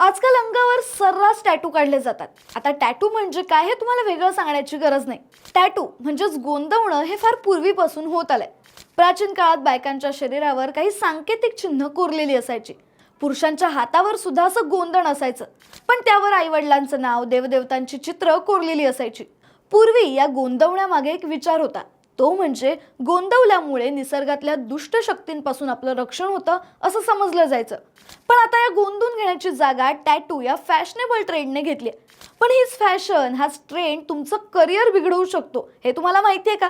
आजकाल अंगावर सर्रास टॅटू काढले जातात. आता टॅटू म्हणजे काय हे तुम्हाला वेगळं सांगण्याची गरज नाही. टॅटू म्हणजेच गोंदवणं हे फार पूर्वीपासून होत आलंय. प्राचीन काळात बायकांच्या शरीरावर काही सांकेतिक चिन्ह कोरलेली असायची. पुरुषांच्या हातावर सुद्धा असं गोंधण असायचं. पण त्यावर आईवडिलांचं नाव देवदेवतांची चित्र कोरलेली असायची. पूर्वी या गोंदवण्यामागे एक विचार होता. तो म्हणजे गोंदवल्यामुळे निसर्गातल्या दुष्ट शक्तींपासून आपलं रक्षण होतं असं समजलं जायचं. पण आता या गोंदून घेण्याची जागा टॅटू या फॅशनेबल ट्रेंडने घेतली पण हीच फॅशन हाच ट्रेंड तुमचं करिअर बिघडवू शकतो हे तुम्हाला माहिती आहे का?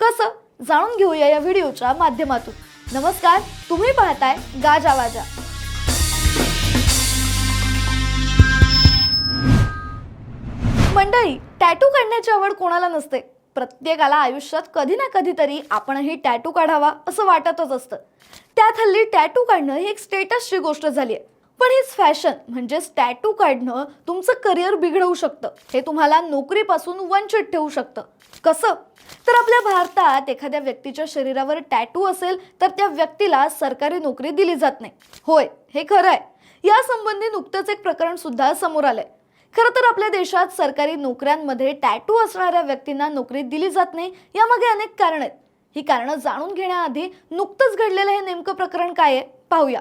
कसं? जाणून घेऊया या व्हिडिओच्या माध्यमातून. नमस्कार तुम्ही पाहताय गाजा वाजा. मंडळी टॅटू काढण्याची आवड कोणाला नसते. प्रत्येकाला आयुष्यात कधी ना कधीतरी आपणही टॅटू काढावा असं वाटतच असतं. त्यात हल्ली टॅटू काढणं ही एक स्टेटसची गोष्ट झाली आहे. पण हीच फॅशन म्हणजेच टॅटू काढणं तुमचं करिअर बिघडवू शकतं. हे तुम्हाला नोकरीपासून वंचित ठेवू शकतं. कसं? तर आपल्या भारतात एखाद्या व्यक्तीच्या शरीरावर टॅटू असेल तर त्या व्यक्तीला सरकारी नोकरी दिली जात नाही. होय हे खरं आहे. यासंबंधी नुकतंच एक प्रकरण सुद्धा समोर आलंय. खरं तर आपल्या देशात सरकारी नोकऱ्यांमध्ये टॅटू असणाऱ्या व्यक्तींना नोकरी दिली जात नाही यामागे अनेक कारण आहेत. ही कारणं जाणून घेण्याआधी नुकतंच घडलेलं हे नेमकं प्रकरण काय आहे पाहूया.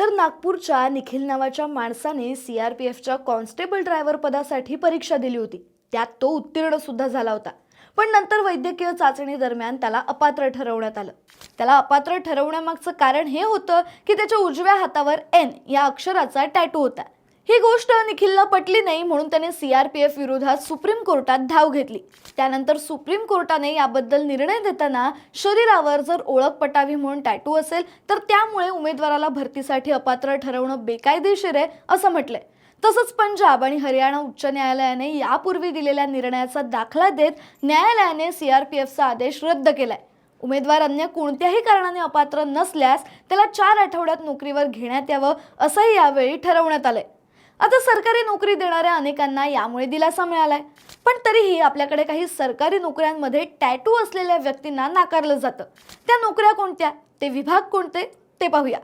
तर नागपूरच्या निखिल नावाच्या माणसाने सी आर पी एफच्या कॉन्स्टेबल ड्रायव्हर पदासाठी परीक्षा दिली होती. त्यात तो उत्तीर्ण सुद्धा झाला होता. पण नंतर वैद्यकीय चाचणी दरम्यान त्याला अपात्र ठरवण्यात आलं. त्याला अपात्र ठरवण्यामागचं कारण हे होतं की त्याच्या उजव्या हातावर एन या अक्षराचा टॅटू होता. ही गोष्ट निखिलला पटली नाही म्हणून त्याने सीआरपीएफ विरोधात सुप्रीम कोर्टात धाव घेतली. त्यानंतर सुप्रीम कोर्टाने याबद्दल निर्णय देताना शरीरावर जर ओळख पटावी म्हणून टॅटू असेल तर त्यामुळे उमेदवाराला भरतीसाठी अपात्र ठरवणं बेकायदेशीर आहे असं म्हटलंय. तसंच पंजाब आणि हरियाणा उच्च न्यायालयाने यापूर्वी दिलेल्या निर्णयाचा दाखला देत न्यायालयाने सीआरपीएफचा आदेश रद्द केलाय. उमेदवार अन्य कोणत्याही कारणाने अपात्र नसल्यास त्याला चार आठवड्यात नोकरीवर घेण्यात यावं असंही यावेळी ठरवण्यात आलंय. आता सरकारी नोकरी देणाऱ्या अनेकांना यामुळे दिलासा मिळालाय. पण तरीही आपल्याकडे काही सरकारी नोकऱ्यांमध्ये टॅटू असलेल्या व्यक्तींना नाकारलं जातं. त्या नोकऱ्या कोणत्या? ते विभाग कोणते? ते पाहूया.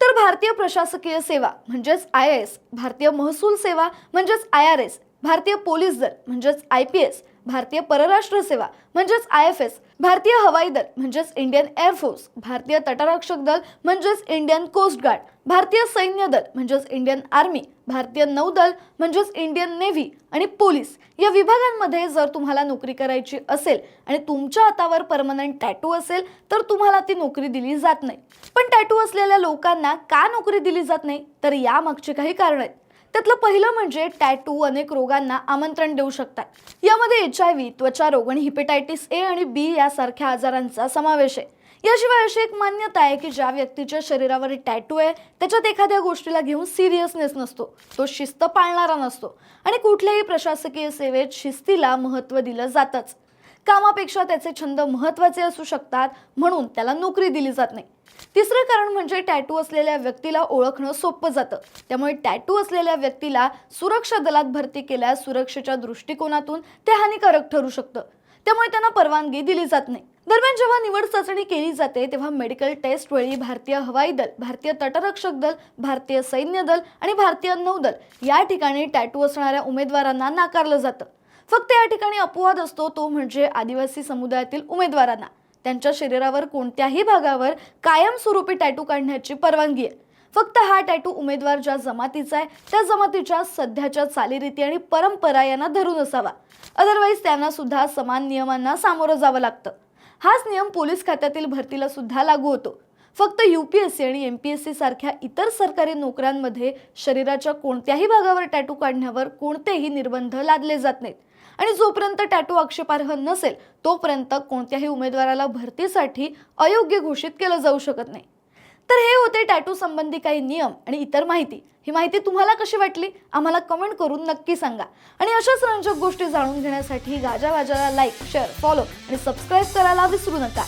तर भारतीय प्रशासकीय सेवा म्हणजेच आय एस भारतीय महसूल सेवा म्हणजेच आय आर एस भारतीय पोलीस दल म्हणजेच आय पी एस भारतीय परराष्ट्र सेवा म्हणजेच आय एफ एस भारतीय हवाई दल म्हणजेच इंडियन एअरफोर्स भारतीय तटरक्षक दल म्हणजेच इंडियन कोस्ट गार्ड भारतीय सैन्य दल म्हणजेच इंडियन आर्मी भारतीय नौदल म्हणजेच इंडियन नेव्ही आणि पोलीस या विभागांमध्ये जर तुम्हाला नोकरी करायची असेल आणि तुमच्या हातावर परमनंट टॅटू असेल तर तुम्हाला ती नोकरी दिली जात नाही. पण टॅटू असलेल्या लोकांना का नोकरी दिली जात नाही? तर यामागची काही कारण आहेत. त्यातलं पहिलं म्हणजे टॅटू अनेक रोगांना आमंत्रण देऊ शकतात. यामध्ये एच आय व्ही त्वचा रोग आणि हिपेटायटिस ए आणि बी यासारख्या आजारांचा समावेश आहे. याशिवाय अशी एक मान्यता आहे की ज्या व्यक्तीच्या शरीरावर टॅटू आहे त्याच्यात एखाद्या गोष्टीला घेऊन सिरियसनेस नसतो. तो शिस्त पाळणारा नसतो. आणि कुठल्याही प्रशासकीय सेवेत शिस्तीला महत्त्व दिलं जातंच. कामापेक्षा त्याचे छंद महत्त्वाचे असू शकतात म्हणून त्याला नोकरी दिली जात नाही. तिसरं कारण म्हणजे टॅटू असलेल्या व्यक्तीला ओळखणं सोपं जातं. त्यामुळे टॅटू असलेल्या व्यक्तीला सुरक्षा दलात भरती केल्यास सुरक्षेच्या दृष्टिकोनातून ते हानिकारक ठरू शकतं. त्यामुळे त्यांना परवानगी दिली जात नाही. दरम्यान जेव्हा निवड चाचणी केली जाते तेव्हा मेडिकल टेस्ट वेळी भारतीय हवाई दल भारतीय तटरक्षक दल भारतीय सैन्य दल आणि भारतीय नौदल या ठिकाणी टॅटू असणाऱ्या उमेदवारांना नाकारलं जातं. फक्त या ठिकाणी अपवाद असतो तो म्हणजे आदिवासी समुदायातील उमेदवारांना. त्यांच्या शरीरावर कोणत्याही भागावर कायमस्वरूपी टॅटू काढण्याची परवानगी आहे. फक्त हा टॅटू उमेदवार ज्या जमातीचा आहे त्या जमातीच्या सध्याच्या चालीरीती आणि परंपरा यांना धरून असावा. अदरवाईज त्यांना सुद्धा समान नियमांना सामोरं जावं लागतं. हाच नियम पोलीस खात्यातील भरतीला सुद्धा लागू होतो. फक्त यू पी एस सी आणि एम पी एस सी सारख्या इतर सरकारी नोकऱ्यांमध्ये शरीराच्या कोणत्याही भागावर टॅटू काढण्यावर कोणतेही निर्बंध लादले जात नाहीत. आणि जोपर्यंत टॅटू आक्षेपार्ह नसेल तोपर्यंत कोणत्याही उमेदवाराला भरतीसाठी अयोग्य घोषित केलं जाऊ शकत नाही. तर हे होते टॅटू संबंधी काही नियम आणि इतर माहिती. ही माहिती तुम्हाला कशी वाटली? आम्हाला कमेंट करून नक्की सांगा. आणि अशाच रंजक गोष्टी जाणून घेण्यासाठी गाजा वाजाला लाईक शेअर फॉलो आणि सबस्क्राईब करायला विसरू नका.